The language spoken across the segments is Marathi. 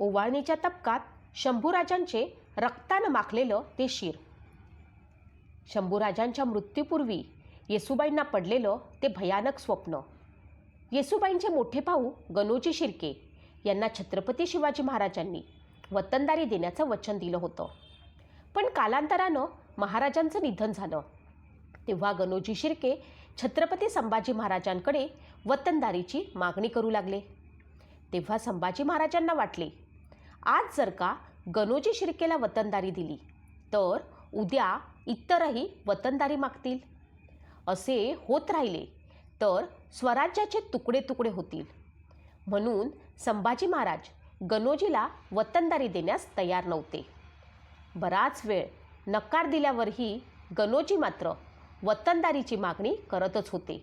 ओवाळणीच्या तपकात शंभूराजांचे रक्तानं माखलेलं ते शिर. शंभूराजांच्या मृत्यूपूर्वी येसुबाईंना पडलेलं ते भयानक स्वप्न. येसुबाईंचे मोठे भाऊ गणोजी शिर्के यांना छत्रपती शिवाजी महाराजांनी वतनदारी देण्याचं वचन दिलं होतं. पण कालांतरानं महाराजांचं निधन झालं. तेव्हा गणोजी शिर्के छत्रपती संभाजी महाराजांकडे वतनदारीची मागणी करू लागले. तेव्हा संभाजी महाराजांना वाटले आज जर का गणोजी शिर्केला वतनदारी दिली तर उद्या इतरही वतनदारी मागतील. असे होत राहिले तर स्वराज्याचे तुकडे तुकडे होतील. म्हणून संभाजी महाराज गणोजीला वतनदारी देण्यास तयार नव्हते. बराच वेळ नकार दिल्यावरही गणोजी मात्र वतनदारीची मागणी करतच होते.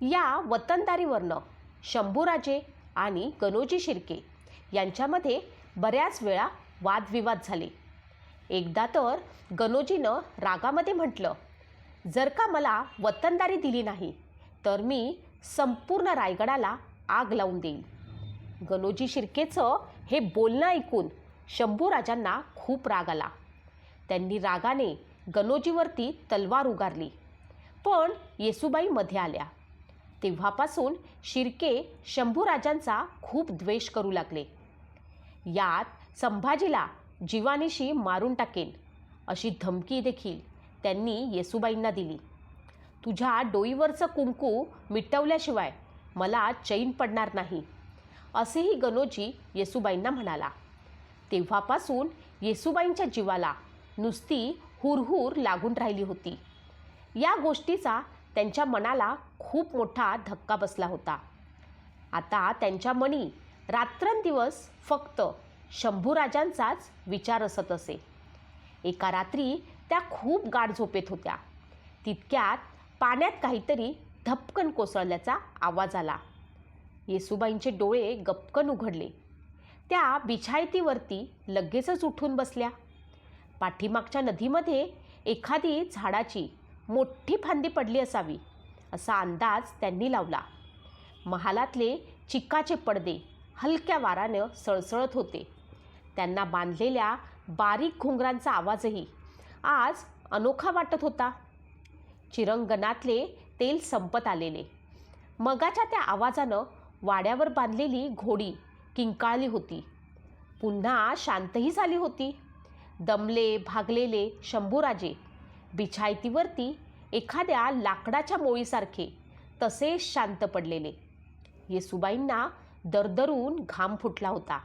या वतनदारीवरनं शंभूराजे आणि गणोजी शिर्के यांच्यामध्ये बऱ्याच वेळा वादविवाद झाले. एकदा तर गणोजीनं रागामध्ये म्हटलं जर का मला वतनदारी दिली नाही तर मी संपूर्ण रायगडाला आग लावून देईल गणोजी शिर्केचं हे बोलणं ऐकून शंभूराजांना खूप राग आला. त्यांनी रागाने गणोजीवरती तलवार उगारली. पण येसुबाई मध्ये आल्या. तेव्हापासून शिर्के शंभूराजांचा खूप द्वेष करू लागले. यात संभाजीला जीवानीशी मारून टाकेन अशी धमकी देखील त्यांनी येसुबाईंना दिली. तुझ्या डोईवरचं कुंकू मिटवल्याशिवाय मला चैन पडणार नाही असेही गणोजी येसुबाईंना म्हणाला. तेव्हापासून येसुबाईंच्या जीवाला नुसती हुरहुर लागून राहिली होती. या गोष्टीचा त्यांच्या मनाला खूप मोठा धक्का बसला होता. आता त्यांच्या मनी रात्रंदिवस फक्त शंभूराजांचाच विचार असत असे. एका रात्री त्या खूप गाढ झोपेत होत्या. तितक्यात पाण्यात काहीतरी धपकन कोसळल्याचा आवाज आला. येसुबाईंचे डोळे गपकन उघडले. त्या बिछायतीवरती लगेचच उठून बसल्या. पाठीमागच्या नदीमध्ये एखादी झाडाची मोठी फांदी पडली असावी असा अंदाज त्यांनी लावला. महालातले चिकाचे पडदे हलक्या वारानं सळसळत होते. त्यांना बांधलेल्या बारीक घुंगरांचा आवाजही आज अनोखा वाटत होता. चिरंगणातले तेल संपत आलेले. मगाच्या त्या आवाजानं वाड्यावर बांधलेली घोडी किंकाळली होती. पुन्हा शांतही झाली होती. दमले भागलेले शंभूराजे बिछायतीवरती एखाद्या लाकडाच्या मोळीसारखे तसेच शांत पडलेले. येसुबाईंना दरदरून घाम फुटला होता.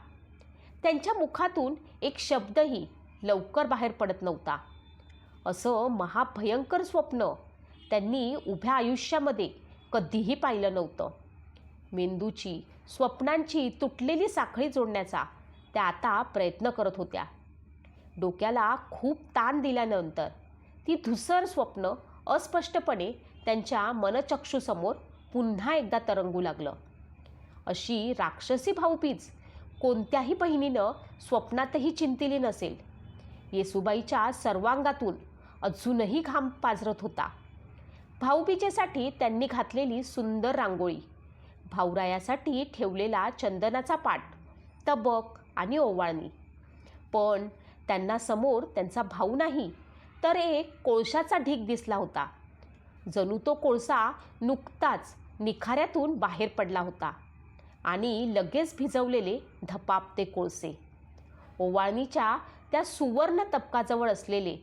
त्यांच्या मुखातून एक शब्दही लवकर बाहेर पडत नव्हता. असं महाभयंकर स्वप्न त्यांनी उभ्या आयुष्यामध्ये कधीही पाहिलं नव्हतं. मेंदूची स्वप्नांची तुटलेली साखळी जोडण्याचा त्या आता प्रयत्न करत होत्या. डोक्याला खूप ताण दिल्यानंतर ती धुसर स्वप्न अस्पष्टपणे त्यांच्या मनचक्षूसमोर पुन्हा एकदा तरंगू लागलं. अशी राक्षसी भाऊपीच कोणत्याही बहिणीनं स्वप्नातही चिंतिली नसेल. येसुबाईच्या सर्वांगातून अजूनही घाम पाजरत होता. भाऊबीजेसाठी त्यांनी घातलेली सुंदर रांगोळी भाऊरायासाठी ठेवलेला चंदनाचा पाट तबक आणि ओवाळणी. पण त्यांना समोर त्यांचा भाऊ नाही तर एक कोळशाचा ढीग दिसला होता. जणू तो कोळसा नुकताच निखाऱ्यातून बाहेर पडला होता. आणि लगेच भिजवलेले धपापते कोळसे. ओवाळणीच्या त्या सुवर्ण तपकाजवळ असलेले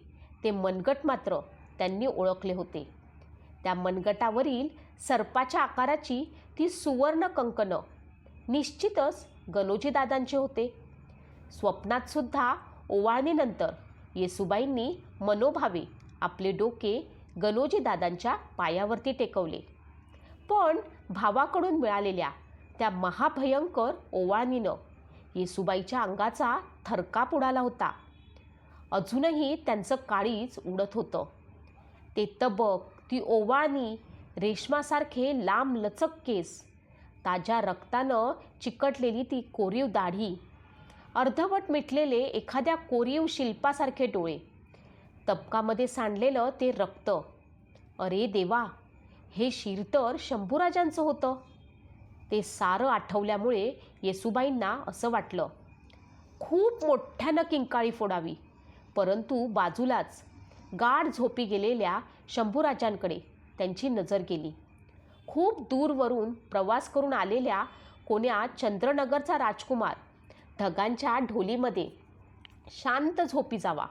ते मनगट मात्र त्यांनी ओळखले होते. त्या मनगटावरील सर्पाच्या आकाराची ती सुवर्ण कंकणं निश्चितच गणोजीदादांचे होते. स्वप्नातसुद्धा ओवाळणीनंतर येसुबाईंनी मनोभावे आपले डोके गणोजीदादांच्या पायावरती टेकवले. पण भावाकडून मिळालेल्या त्या महाभयंकर ओवाळणीनं येसुबाईच्या अंगाचा थरकाप उडाला होता. अजूनही त्यांचं काळीच उडत होतं. ते तबक ती ओवाळणी रेशमासारखे लांब लचक केस ताज्या रक्तानं चिकटलेली ती कोरीव दाढी अर्धवट मिटलेले एखाद्या कोरीव शिल्पासारखे डोळे तबकामध्ये सांडलेलं ते रक्त. अरे देवा हे शिर तर शंभूराजांचं होतं. ते सारं आठवल्यामुळे येसुबाईंना असं वाटलं. खूप मोठ्यानं किंकाळी फोडावी. परंतु बाजूलाच गाढ झोपी गेलेल्या शंभूराजांकडे त्यांची नजर गेली. खूप दूरवरून प्रवास करून आलेल्या कोण्या चंद्रनगरचा राजकुमार ढगांच्या ढोलीमध्ये शांत झोपी जावा.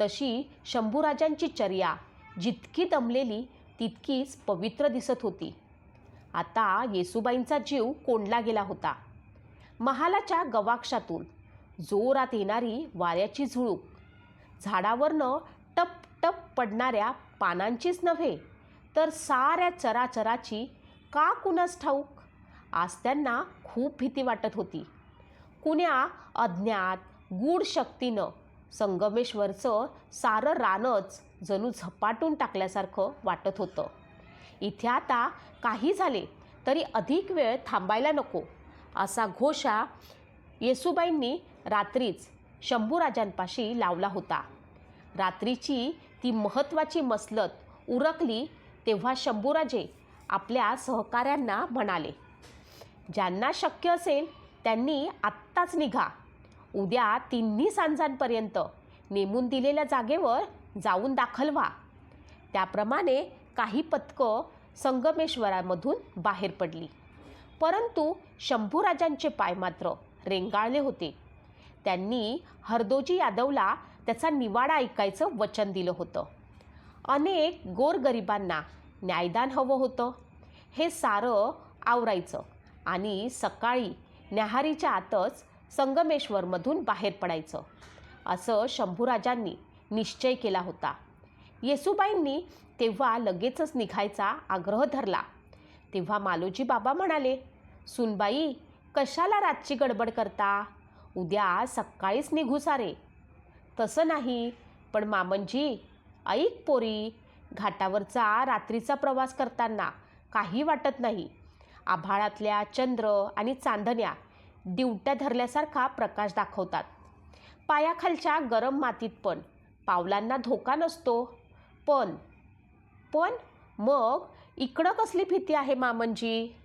तशी शंभूराजांची चर्या जितकी दमलेली तितकीच पवित्र दिसत होती. आता येसुबाईंचा जीव कोंडला गेला होता. महालाच्या गवाक्षातून जोरात येणारी वाऱ्याची झुळूक झाडावरनं टप टप पडणाऱ्या पानांचीच नव्हे तर साऱ्या चराचराची का कुणास ठाऊक. आज त्यांना खूप भीती वाटत होती. कुण्या अज्ञात गूढ शक्तीनं संगमेश्वरचं सारं रानच जणू झपाटून टाकल्यासारखं वाटत होतं. इथे आता काही झाले तरी अधिक वेळ थांबायला नको. असा घोषा येसुबाईंनी रात्रीच शंभूराजांपाशी लावला होता. रात्रीची ती महत्त्वाची मसलत उरकली तेव्हा शंभूराजे आपल्या सहकाऱ्यांना म्हणाले ज्यांना शक्य असेल त्यांनी आत्ताच निघा. उद्या तिन्ही सांजांपर्यंत नेमून दिलेल्या जागेवर जाऊन दाखल व्हा. त्याप्रमाणे काही पथकं संगमेश्वरामधून बाहेर पडली. परंतु शंभूराजांचे पाय मात्र रेंगाळले होते. त्यांनी हरदोजी यादवला त्याचा निवाडा ऐकायचं वचन दिलं होतं. अनेक गोरगरिबांना न्यायदान हवं होतं. हे सारं आवरायचं आणि सकाळी न्याहारीच्या आतच संगमेश्वरमधून बाहेर पडायचं असं शंभूराजांनी निश्चय केला होता. येसुबाईंनी तेव्हा लगेचच निघायचा आग्रह धरला. तेव्हा मालोजी बाबा म्हणाले सुनबाई कशाला रातची गडबड करता? उद्या सकाळीच निघू सारे. तसं नाही पण मामनजी ऐक पोरी घाटावरचा रात्रीचा प्रवास करताना काही वाटत नाही. आभाळातल्या चंद्र आणि चांदण्या दिवट्या धरल्यासारखा प्रकाश दाखवतात. पायाखालच्या गरम मातीत पण पावलांना धोका नसतो. पण पण मग इकडं कसली भीती आहे मामनजी?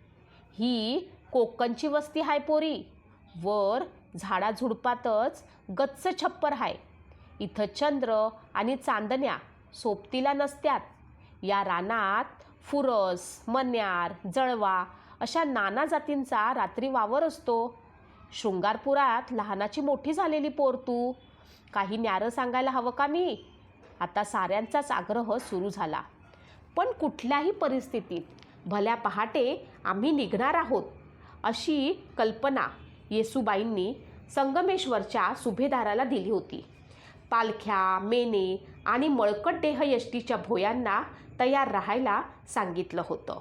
ही कोकणची वस्ती हाय पोरी. वर झाडाझुडपातच गच्च छप्पर हाय. इथं चंद्र आणि चांदण्या सोबतीला नसत्यात. या रानात फुरस मन्यार जळवा अशा नाना जातींचा रात्री वावर असतो. शृंगारपुरात लहानाची मोठी झालेली पोर तू. काही न्यारं सांगायला हवं का मी? आता साऱ्यांचाच आग्रह सुरू झाला. पण कुठल्याही परिस्थितीत भल्या पहाटे आम्ही निघणार आहोत अशी कल्पना येसुबाईंनी संगमेश्वरच्या सुभेदाराला दिली होती. पालख्या मेने आणि मळकट देह यष्टीच्या भोयांना तयार राहायला सांगितलं होतं.